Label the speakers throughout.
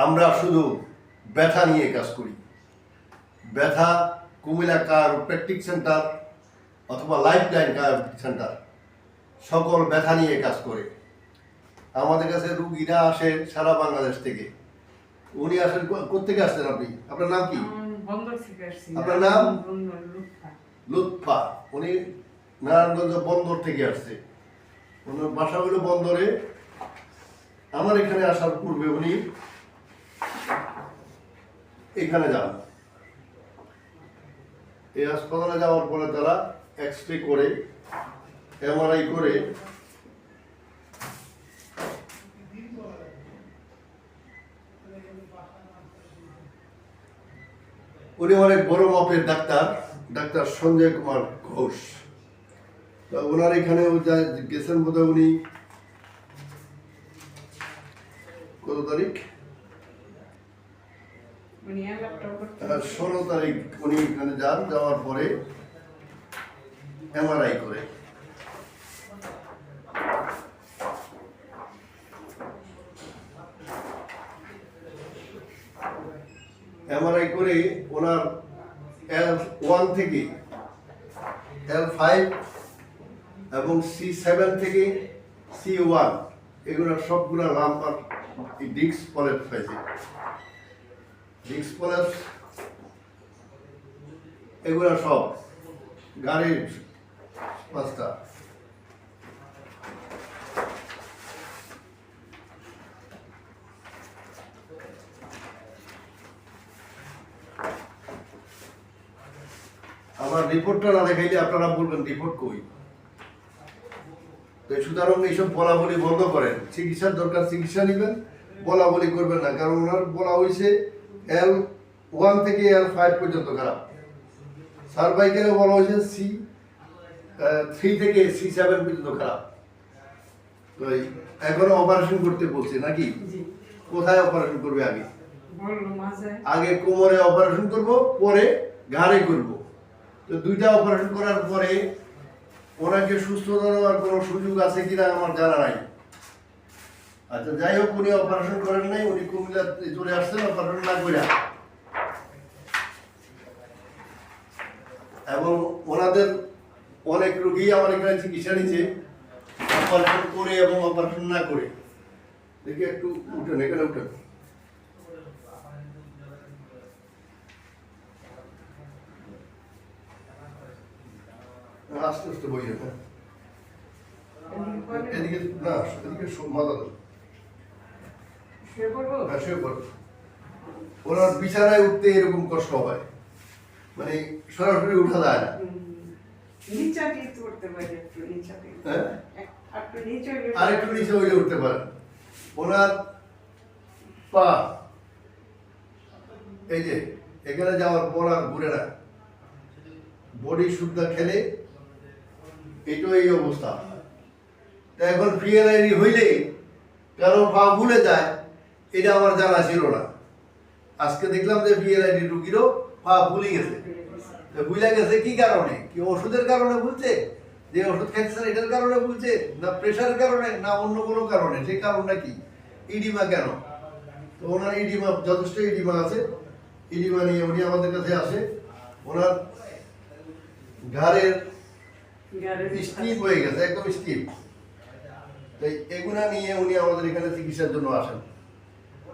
Speaker 1: আমরা শুধু ব্যথা নিয়ে কাজ করি। ব্যথা কুমিল্লা কার প্র্যাকটিক সেন্টার অথবা লাইফ লাইন সেন্টার সকল ব্যথা নিয়ে কাজ করে। আমাদের কাছে রুগীরা আসে সারা বাংলাদেশ থেকে। উনি আসেন কো- কোত্থেকে আসছেন আপনি? আপনার নাম কি? আপনার নাম?
Speaker 2: লুৎফা।
Speaker 1: লুৎফা। উনি নারায়ণগঞ্জ বন্দর থেকে আসছে। ওনার বাসা হলো বন্দরে। আমার এখানে আসার পূর্বে উনি এখানে যান। এই হাসপাতালে যাওয়ার পরে তারা এক্স রে করে এমআরআই করে, উনি অনেক বড় মাপের ডাক্তার ডাক্তার সঞ্জয় কুমার ঘোষ। তা ওনার এখানেও যা গেছেন বোধহয় উনি, কত তারিখ? ষোলো তারিখ উনি এখানে যান যাওয়ার পরে এমআরআই করে। এমআরআই করে ওনার এল ওয়ান থেকে এল ফাইভ এবং সি সেভেন থেকে সি ওয়ান এগুলো সবগুলো নাম্বার ডিস্ক পলেট পাইছে ডিস্ক সব গাড়ির পাঁচটা। আমার রিপোর্টটা না দেখাইলে আপনারা বলবেন রিপোর্ট কই? সুতরাং এইসব বলা বলি বন্ধ করেন। চিকিৎসার দরকার, চিকিৎসা নেবেন বলা বলি করবেন না, কারণ ওনার বলা হয়েছে এল ওয়ান থেকে এল ফাইভ পর্যন্ত খারাপ। সার্ভাইকেলে বলা হয়েছে সি থ্রি থেকে সি সেভেন পর্যন্ত খারাপ। এখনও অপারেশন করতে বলছে নাকি?
Speaker 2: জি।
Speaker 1: কোথায় অপারেশন করবে আগে? আগে কোমরে অপারেশন করব পরে ঘাড়ে করব। তো দুইটা অপারেশন করার পরে ওনাকে সুস্থ দেওয়ার কোনো সুযোগ আছে কিনা আমার জানা নাই। আচ্ছা যাই হোক, উনি অপারেশন করেন নাই, উনি কুমিল্লা চলে আসছেন অপারেশন না করে এবং ওনাদের অনেক রোগী আমার এখানে চিকিৎসা নিচ্ছে অপারেশন করে এবং অপারেশন না করে। দেখি একটু উঠেন, এখানে উঠেন। আস্তে আস্তে বইয়ে হ্যাঁ।
Speaker 2: এদিকে,
Speaker 1: না, এদিকে মাথা
Speaker 2: শুয়ে পড়ব?
Speaker 1: ওনার বিছানায় উঠতে এরকম কষ্ট হয়। মানে সরাসরি উঠা যায় না।
Speaker 2: নিচাটি
Speaker 1: হ্যাঁ?
Speaker 2: নিচে
Speaker 1: আরেকটু নিচে হইলে উঠতে পারেন ওনার পা এই যে এখানে যাওয়ার পর আর ঘুরে না। বডি সুদ্ধা খেলে এটাও এই অবস্থা। তা এখন পিএলআইডি হইলে কারও পা ভুলে যায় এটা আমার জানা ছিল না। আজকে দেখলাম যে পিএলআইডি রুগীরও পা ভুলে গেছে। তো ভুলে গেছে কি কারণে? কি ওষুধের কারণে ভুলছে যে ওষুধ খাইতেছেন এটার কারণে ভুলছে না প্রেশারের কারণে? না অন্য কোনো কারণে? সেই কারণটা কি? ইডিমা কেন? তো ওনার ইডিমা যথেষ্ট ইডিমা আছে। ইডিমা নিয়ে উনি আমাদের কাছে আসে। ওনার ঘাড়ের স্টিপ হয়ে গেছে একদম স্টিপ। তাই এগুলা নিয়ে উনি আমাদের এখানে চিকিৎসার জন্য আসেন।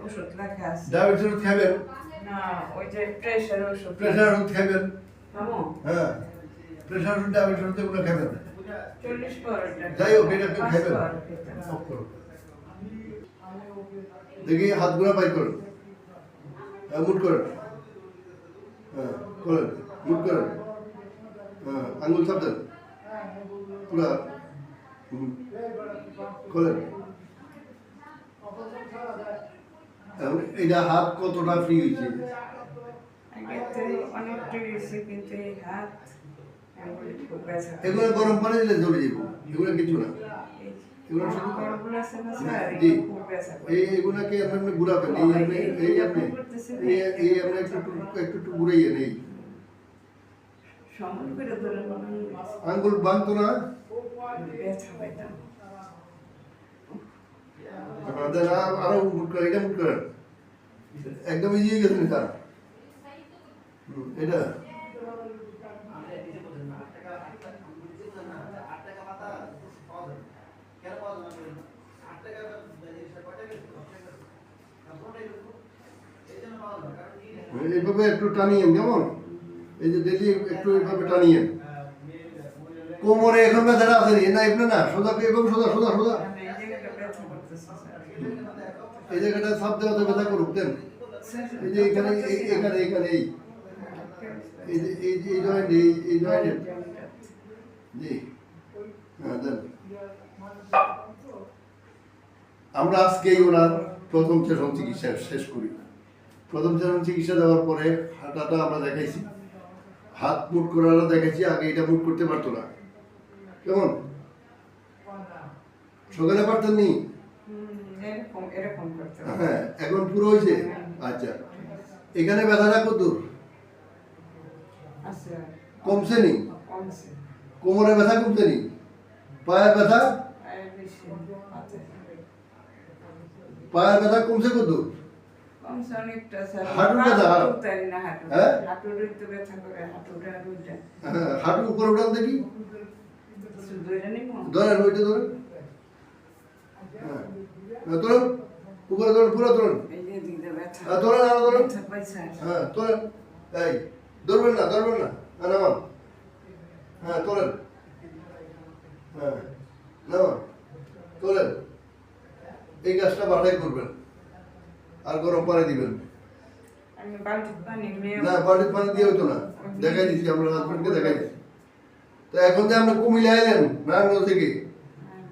Speaker 2: ওষুধ লেখা আছে।
Speaker 1: ডায়াবেটিস খাবেন
Speaker 2: না ওই যে প্রেশার ওষুধ।
Speaker 1: প্রেশার ওষুধ খাবেন
Speaker 2: খাব
Speaker 1: হ্যাঁ। প্রেশার ওষুধ ডায়াবেটিস ওষুধ এগুলো খাবেন যাই হোক এটা কেউ খাবেন দেখি হাতগুলো বাইর করেন। হ্যাঁ মুট করেন। হ্যাঁ করেন মুট করেন। হ্যাঁ আঙুল চাপ দেন। পুরা। করেন। এখন এটা হাত কতটা ফ্রি হয়েছে। এগুলো গরম পানি দিলে জ্বলে যাব এগুলো কিছু না। এগুলো শুধু। এই এগুলাকে আপনি আপনি ঘুরাবেন এই আপনি এই আপনি এই আপনি একটু একটু একটু। আঙ্গুল বাঁধতো না?
Speaker 2: ব্যথা পাইতাম
Speaker 1: আপনাদের আর- মুট করেন এটা মুট করেন একদম ইজি হয়ে গেছেন স্যার এটা? এইভাবে একটু টানিয়েন, কেমন? এই যে ডেলি একটু এইভাবে টানিয়েন। কোমরে এখন ব্যথাটা আছে না এগুলো না? সোজা এভাবে সোজা সোজা সোজা।
Speaker 2: এই জায়গাটা
Speaker 1: সাপ দেওয়াতে ব্যথা করুক, দেন। এই যে এখানে এখানে এখানে, এই। এই যে এই যে, এই জয়েন্ট এই এই জয়েন্ট জি। হ্যাঁ আমরা আজকেই ওনার প্রথম সেশন চিকিৎসা শেষ করি। প্রথম সেশন চিকিৎসা দেওয়ার পরে হাঁটাটা আমরা দেখাইছি। হাত মুট করাটা দেখাইছি আগে এটা মুট করতে পারতো না। কেমন? সকালে পারতেন নি। হ্যাঁ এখন পুরো হয়েছে? আচ্ছা। এখানে ব্যথাটা কত কমছে নি? কোমরে ব্যথা কমছে নি? পায়ের ব্যথা? পায়ের ব্যথা কমছে কত
Speaker 2: কমছে অনেকটা স্যার।
Speaker 1: হাঁটুর ব্যথা?
Speaker 2: হাঁটু না হাঁটু
Speaker 1: হ্যাঁ?
Speaker 2: হাঁটুর একটু ব্যথা করে হাঁটুটা দুইটা।
Speaker 1: হ্যাঁ হাঁটু উপরে উঠান দেখি। ধরেন ওইটা ধরেন হ্যাঁ। ধরুন উপরে ধরুন পুরো ধরুন হ্যাঁ ধরেন আরও ধরুন হ্যাঁ তোলেন এই ধরবেন না ধরবেন না। হ্যাঁ নামান হ্যাঁ তোলেন হ্যাঁ নামান তোলেন এই গাছটা বাটাই করবেন। আর গরম পানি দিবেন। না পানি দিয়ে হতো না। দেখাই দিচ্ছি আমরা হাজবেন্ডকে দেখাই দিচ্ছি তো এখন যে আমরা কুমিল্লা এলেন নারায়ণগঞ্জ থেকে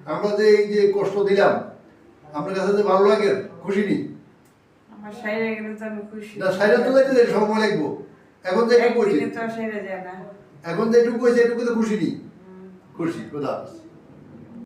Speaker 1: আমরা যে এই যে কষ্ট দিলাম আপনার কাছে যে ভালো লাগে খুশি নি?
Speaker 2: সাইরে তো
Speaker 1: না যাইতে সময় লাগবো। এখন যে এখন যে একটু কইছে একটু তো খুশি নি? খুশি খোদা হাফেজ।